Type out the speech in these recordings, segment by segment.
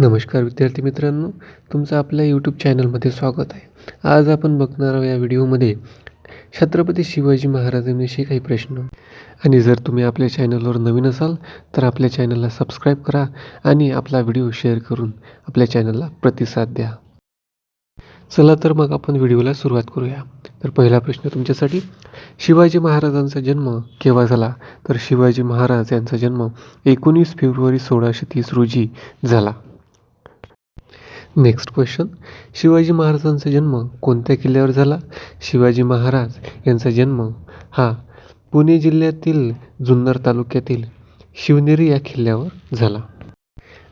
नमस्कार विद्यार्थी मित्रांनो तुमचं आपल्या यूट्यूब चॅनलमध्ये स्वागत आहे. आज आपण बघणार आहोत या व्हिडिओमध्ये छत्रपती शिवाजी महाराजांविषयी काही प्रश्न. आणि जर तुम्ही आपल्या चॅनलवर नवीन असाल तर आपल्या चॅनलला सबस्क्राईब करा आणि आपला व्हिडिओ शेअर करून आपल्या चॅनलला प्रतिसाद द्या. चला तर मग आपण व्हिडिओला सुरुवात करूया. तर पहिला प्रश्न तुमच्यासाठी शिवाजी महाराजांचा जन्म केव्हा झाला? तर शिवाजी महाराज यांचा जन्म एकोणीस फेब्रुवारी सोळाशे तीस रोजी झाला. नेक्स्ट क्वेश्चन शिवाजी महाराजांचा जन्म कोणत्या किल्ल्यावर झाला? शिवाजी महाराज यांचा जन्म हा पुणे जिल्ह्यातील जुन्नर तालुक्यातील शिवनेरी या किल्ल्यावर झाला.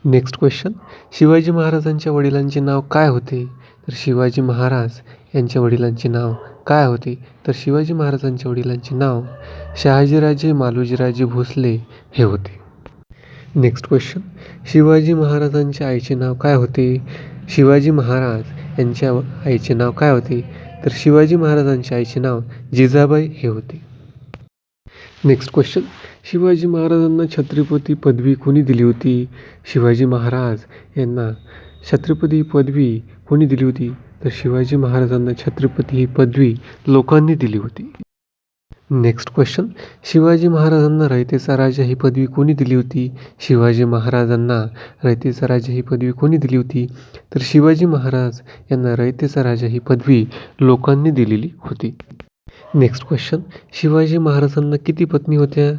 नेक्स्ट क्वेश्चन शिवाजी महाराजांच्या वडिलांचे नाव काय होते? तर शिवाजी महाराज यांच्या वडिलांचे नाव काय होते? तर शिवाजी महाराजांच्या वडिलांचे नाव शहाजीराजे मालोजीराजे भोसले हे होते. नेक्स्ट क्वेश्चन शिवाजी महाराजांच्या आईचे नाव काय होते? शिवाजी महाराज यांच्या आईचे नाव काय होते? तर शिवाजी महाराजांच्या आईचे नाव जिजाबाई हे होते. नेक्स्ट क्वेश्चन शिवाजी महाराजांना छत्रपती पदवी कोणी दिली होती? शिवाजी महाराज यांना छत्रपती पदवी कोणी दिली होती? तर शिवाजी महाराजांना छत्रपती ही पदवी लोकांनी दिली होती. नेक्स्ट क्वेश्चन शिवाजी महाराजांना रयतेचा राजा ही पदवी कोणी दिली होती? शिवाजी महाराजांना रयतेचा राजा ही पदवी कोणी दिली होती? तर शिवाजी महाराज यांना रयतेचा राजा ही पदवी लोकांनी दिलेली होती. नेक्स्ट क्वेश्चन शिवाजी महाराजांना किती पत्नी होत्या?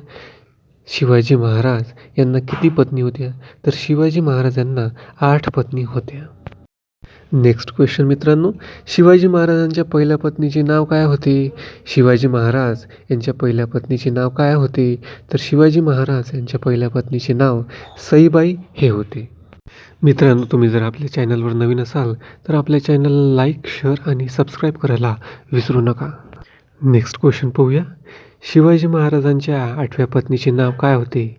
शिवाजी महाराज यांना किती पत्नी होत्या? तर शिवाजी महाराजांना आठ पत्नी होत्या. नेक्स्ट क्वेश्चन मित्रांनो. शिवाजी महाराजांच्या पहिल्या पत्नीचे नाव काय होते? शिवाजी महाराज यांच्या पहिल्या पत्नीचे नाव काय होते? तर शिवाजी महाराज यांच्या पहिल्या पत्नीचे नाव सईबाई हे होते. मित्रांनो तुम्ही जर आपल्या चॅनलवर नवीन असाल तर आपल्या चॅनलला लाईक शेअर आणि सबस्क्राईब करायला विसरू नका. नेक्स्ट क्वेश्चन पाहूया. शिवाजी महाराजांच्या आठव्या पत्नीचे नाव काय होते?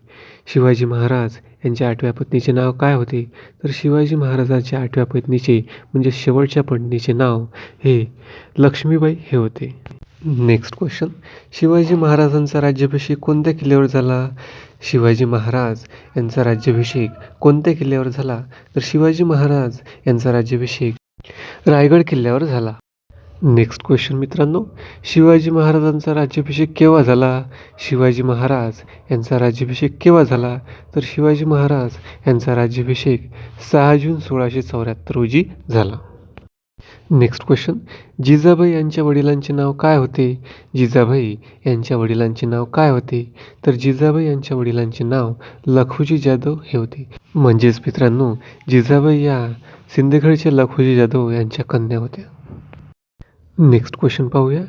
शिवाजी महाराज यांच्या आठव्या पत्नीचे नाव काय होते? तर शिवाजी महाराजांच्या आठव्या पत्नीचे म्हणजे शेवटच्या पत्नीचे नाव हे लक्ष्मीबाई हे होते. नेक्स्ट क्वेश्चन शिवाजी महाराजांचा राज्याभिषेक कोणत्या किल्ल्यावर झाला? शिवाजी महाराज यांचा राज्याभिषेक कोणत्या किल्ल्यावर झाला? तर शिवाजी महाराज यांचा राज्याभिषेक रायगड किल्ल्यावर झाला. नेक्स्ट क्वेश्चन मित्रांनो. शिवाजी महाराजांचा राज्याभिषेक केव्हा झाला? शिवाजी महाराज यांचा राज्याभिषेक केव्हा झाला? तर शिवाजी महाराज यांचा राज्याभिषेक सहा जून सोळाशे चौऱ्याहत्तर रोजी झाला. नेक्स्ट क्वेश्चन जिजाबाई यांच्या वडिलांचे नाव काय होते? जिजाबाई यांच्या वडिलांचे नाव काय होते? तर जिजाबाई यांच्या वडिलांचे नाव लखुजी जाधव हे होते. म्हणजेच मित्रांनो जिजाबाई या सिंदखेडच्या लखुजी जाधव यांच्या कन्या होत्या. नेक्स्ट क्वेश्चन पाहूया.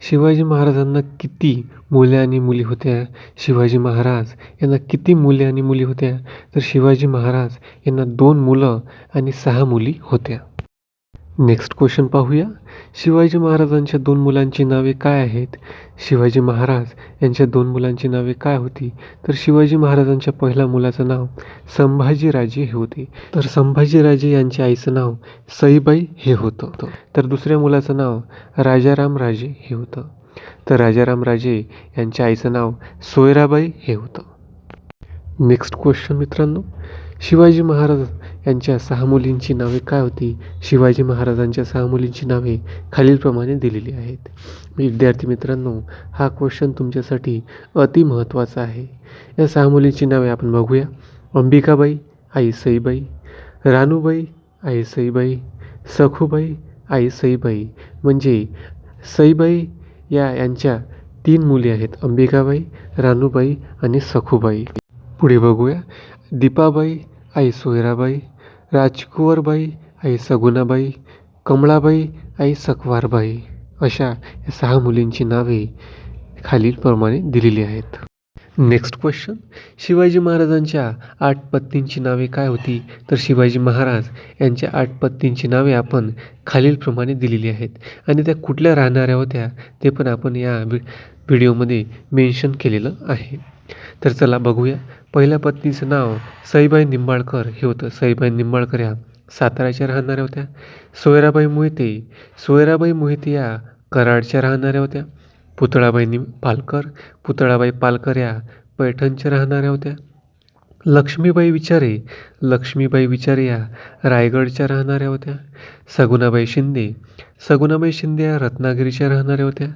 शिवाजी महाराजांना किती मुले आणि मुली होत्या? शिवाजी महाराज यांना किती मुले आणि मुली होत्या? तर शिवाजी महाराज यांना दोन मुलं आणि सहा मुली होत्या. नेक्स्ट क्वेश्चन पाहूया. शिवाजी महाराजांच्या दोन मुलांची नावे काय आहेत? शिवाजी महाराज यांच्या दोन मुलांची नावे काय होती? तर शिवाजी महाराजांच्या पहिल्या मुलाचं नाव संभाजीराजे हे होते. तर संभाजीराजे यांच्या आईचं नाव सईबाई हे होतं. तर दुसऱ्या मुलाचं नाव राजाराम राजे हे होतं. तर राजाराम राजे यांच्या आईचं नाव सोयराबाई हे होतं. नेक्स्ट क्वेश्चन मित्रांनो. शिवाजी महाराज यांच्या सहा मुलींची नावे काय होती? शिवाजी महाराजांच्या सहा मुलींची नावे खालीलप्रमाणे दिलेली आहेत. विद्यार्थी मित्रांनो हा क्वेश्चन तुमच्यासाठी अति महत्त्वाचा आहे. या सहा मुलींची नावे आपण बघूया. अंबिकाबाई आई सईबाई रानूबाई आई सईबाई सखूबाई आई सईबाई म्हणजे सईबाई या यांच्या तीन मुली आहेत अंबिकाबाई रानूबाई आणि सखूबाई. पुढे बघूया. दीपाबाई आई सोयराबाई राजकुवरबाई आई सगुणाबाई कमळाबाई आई सकवारबाई अशा या सहा मुलींची नावे खालीलप्रमाणे दिलेली आहेत. नेक्स्ट क्वेश्चन शिवाजी महाराजांच्या आठ पत्नींची नावे काय होती? तर शिवाजी महाराज यांच्या आठ पत्नींची नावे आपण खालीलप्रमाणे दिलेली आहेत. आणि त्या कुठल्या राहणाऱ्या होत्या? ते पण आपण या व्हिडिओमध्ये मेन्शन केलेलं आहे. तर चला बघूया. पहिल्या पत्नीचं नाव सईबाई निंबाळकर. हे होतं सईबाई निंबाळकर या साताऱ्याच्या राहणाऱ्या होत्या. सोयराबाई मोहिते सोयराबाई मोहिते या कराडच्या राहणाऱ्या होत्या. पुतळाबाई निम पालकर पुतळाबाई पालकर या पैठणच्या राहणाऱ्या होत्या. लक्ष्मीबाई विचारे लक्ष्मीबाई विचारे या रायगडच्या राहणाऱ्या होत्या. सगुणाबाई शिंदे सगुणाबाई शिंदे या रत्नागिरीच्या राहणाऱ्या होत्या.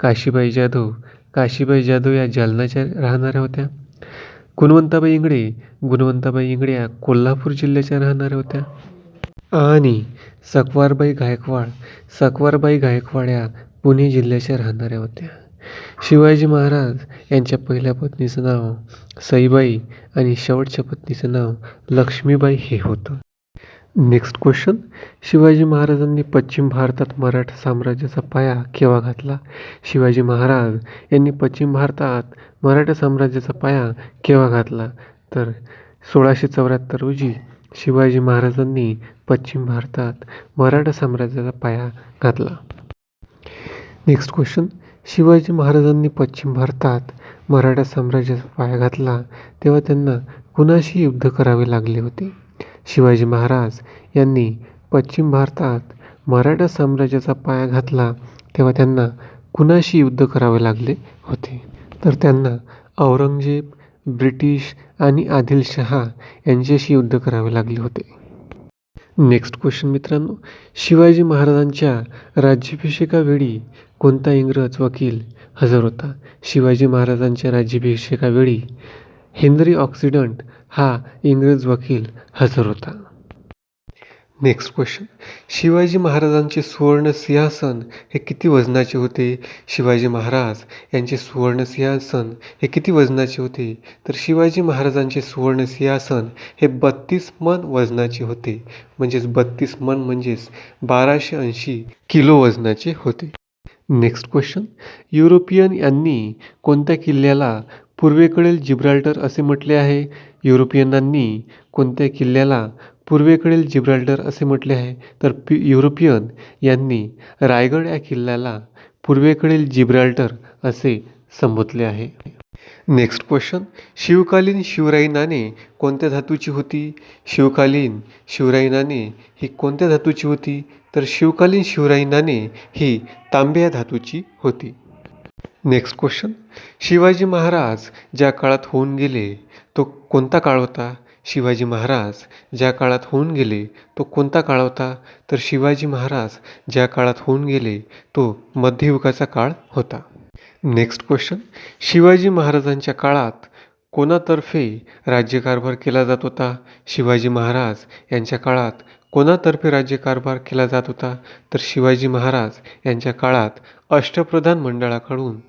काशीबाई जाधव काशीबाई जाधव या जालन्याच्या राहणाऱ्या होत्या. गुणवंताबाई इंगडे गुणवंताबाई इंगडे या कोल्हापूर जिल्ह्याच्या राहणाऱ्या होत्या. आणि सकवारबाई गायकवाड सकवारबाई गायकवाड या पुणे जिल्ह्याच्या राहणाऱ्या होत्या. शिवाजी महाराज यांच्या पहिल्या पत्नीचं नाव सईबाई आणि शेवटच्या पत्नीचं नाव लक्ष्मीबाई हे होतं. नेक्स्ट क्वेश्चन शिवाजी महाराजांनी पश्चिम भारतात मराठा साम्राज्याचा पाया केव्हा घातला? शिवाजी महाराज यांनी पश्चिम भारतात मराठा साम्राज्याचा पाया केव्हा घातला? तर सोळाशे चौऱ्याहत्तर रोजी शिवाजी महाराजांनी पश्चिम भारतात मराठा साम्राज्याचा पाया घातला. नेक्स्ट क्वेश्चन शिवाजी महाराजांनी पश्चिम भारतात मराठा साम्राज्याचा पाया घातला तेव्हा त्यांना कुणाशी युद्ध करावे लागले होते? शिवाजी महाराज यांनी पश्चिम भारतात मराठा साम्राज्याचा पाया घातला तेव्हा त्यांना कुणाशी युद्ध करावे लागले होते? तर त्यांना औरंगजेब ब्रिटिश आणि आदिलशहा यांच्याशी युद्ध करावे लागले होते. नेक्स्ट क्वेश्चन मित्रांनो. शिवाजी महाराजांच्या राज्याभिषेकावेळी कोणता इंग्रज वकील हजर होता? शिवाजी महाराजांच्या राज्याभिषेकावेळी हेनरी ऑक्सिडंट हा इंग्रज वकील हजर होता. नेक्स्ट क्वेश्चन शिवाजी महाराजांचे सुवर्ण सिंहासन हे किती वजनाचे होते? शिवाजी महाराज यांचे सुवर्ण सिंहासन हे किती वजनाचे होते? तर शिवाजी महाराजांचे सुवर्ण सिंहासन हे बत्तीस मन वजनाचे होते. म्हणजेच बत्तीस मन म्हणजेच बाराशे ऐंशी किलो वजनाचे होते. नेक्स्ट क्वेश्चन युरोपियन यांनी कोणत्या किल्ल्याला पूर्वेकडील जिब्राल्टर असे म्हटले आहे. युरोपियनांनी कोणत्या किल्ल्याला पूर्वेकडील जिब्राल्टर असे म्हटले आहे? तर पी युरोपियन यांनी रायगड या किल्ल्याला पूर्वेकडील जिब्राल्टर असे संबोधले आहे. Next question. शिवकालीन शिवराई नाणे कोणत्या धातूची होती? शिवकालीन शिवराई नाणे ही कोणत्या धातूची होती? तर शिवकालीन शिवराई नाणे ही तांब्या धातूची होती. नेक्स्ट क्वेश्चन शिवाजी महाराज ज्या काळात होऊन गेले तो कोणता काळ होता? शिवाजी महाराज ज्या काळात होऊन गेले तो कोणता काळ होता? तर शिवाजी महाराज ज्या काळात होऊन गेले तो मध्ययुगाचा काळ होता. नेक्स्ट क्वेश्चन शिवाजी महाराजांच्या काळात कोणातर्फे राज्यकारभार केला जात होता? शिवाजी महाराज यांच्या काळात कोणातर्फे राज्यकारभार केला जात होता तर शिवाजी महाराज यांच्या काळात अष्टप्रधान मंडळाकडून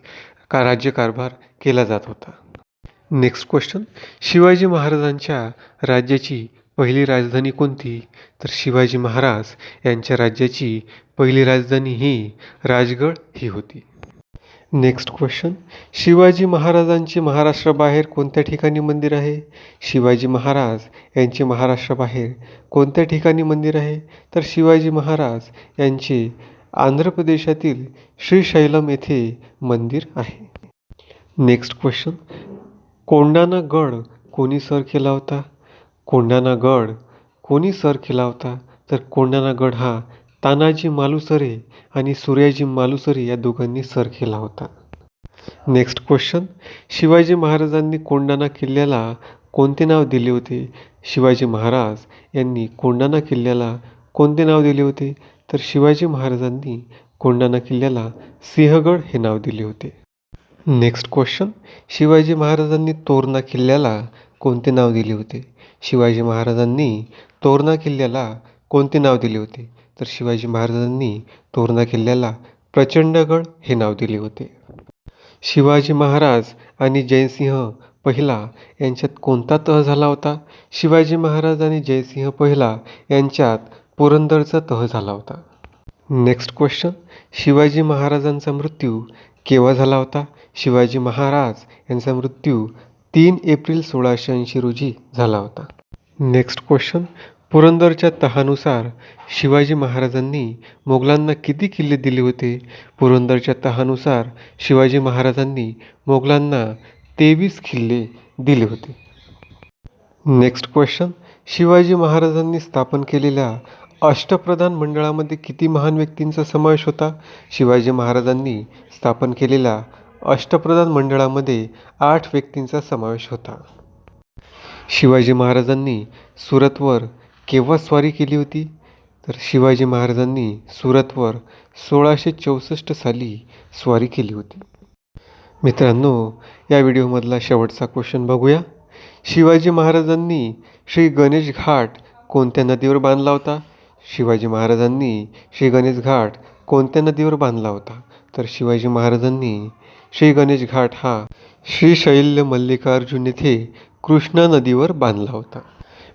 का राज्यकारभार केला जात होता. नेक्स्ट क्वेश्चन शिवाजी महाराजांच्या राज्याची पहिली राजधानी कोणती? तर शिवाजी महाराज यांच्या राज्याची पहिली राजधानी ही राजगड ही होती. नेक्स्ट क्वेश्चन शिवाजी महाराजांचे महाराष्ट्राबाहेर कोणत्या ठिकाणी मंदिर आहे? शिवाजी महाराज यांचे महाराष्ट्राबाहेर कोणत्या ठिकाणी मंदिर आहे? तर शिवाजी महाराज यांचे आंध्र प्रदेशातील श्रीशैलम येथे मंदिर आहे. नेक्स्ट क्वेश्चन कोंडाणा गड कोणी सर केला होता? कोंडाणा गड कोणी सर केला होता? तर कोंडाणा गड हा तानाजी मालुसरे आणि सूर्याजी मालुसरे या दोघांनी सर केला होता. नेक्स्ट क्वेश्चन शिवाजी महाराजांनी कोंडाणा किल्ल्याला कोणते नाव दिले होते? शिवाजी महाराज यांनी कोंडाणा किल्ल्याला कोणते नाव दिले होते? तर शिवाजी महाराजांनी कोंडाणा किल्ल्याला सिंहगड हे नाव दिले होते. नेक्स्ट क्वेश्चन शिवाजी महाराजांनी तोरणा किल्ल्याला कोणते नाव दिले होते? शिवाजी महाराजांनी तोरणा किल्ल्याला कोणते नाव दिले होते? तर शिवाजी महाराजांनी तोरणा किल्ल्याला प्रचंडगड हे नाव दिले होते. शिवाजी महाराज आणि जयसिंह पहिला यांच्यात कोणता तह झाला होता? शिवाजी महाराज आणि जयसिंह पहिला यांच्यात पुरंदरचा तह झाला होता. Next question. शिवाजी महाराजांचा मृत्यू केव्हा झाला होता? शिवाजी महाराज यांचा मृत्यू तीन एप्रिल सोळाशे ऐंशी रोजी झाला होता. Next question. पुरंदरच्या तहानुसार शिवाजी महाराजांनी मोगलांना किती किल्ले दिले होते? पुरंदरच्या तहानुसार शिवाजी महाराजांनी मोगलांना तेवीस किल्ले दिले होते. नेक्स्ट क्वेश्चन शिवाजी महाराजांनी स्थापन केलेल्या अष्टप्रधान मंडळामध्ये किती महान व्यक्तींचा समावेश होता? शिवाजी महाराजांनी स्थापन केलेल्या अष्टप्रधान मंडळामध्ये आठ व्यक्तींचा समावेश होता. शिवाजी महाराजांनी सुरतवर केव्हा स्वारी केली होती? तर शिवाजी महाराजांनी सुरतवर सोळाशे चौसष्ट साली स्वारी केली होती. मित्रांनो या व्हिडिओमधला शेवटचा क्वेश्चन बघूया. शिवाजी महाराजांनी श्री गणेश घाट कोणत्या नदीवर बांधला होता? शिवाजी महाराजांनी श्री गणेश घाट कोणत्या नदीवर बांधला होता? तर शिवाजी महाराजांनी श्री गणेश घाट हा श्रीशैल्य मल्लिकार्जुन येथे कृष्णा नदीवर बांधला होता.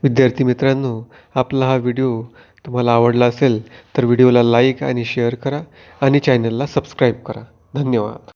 विद्यार्थी मित्रांनो आपला हा व्हिडिओ तुम्हाला आवडला असेल तर व्हिडिओला लाईक आणि शेअर करा आणि चॅनलला सबस्क्राईब करा. धन्यवाद.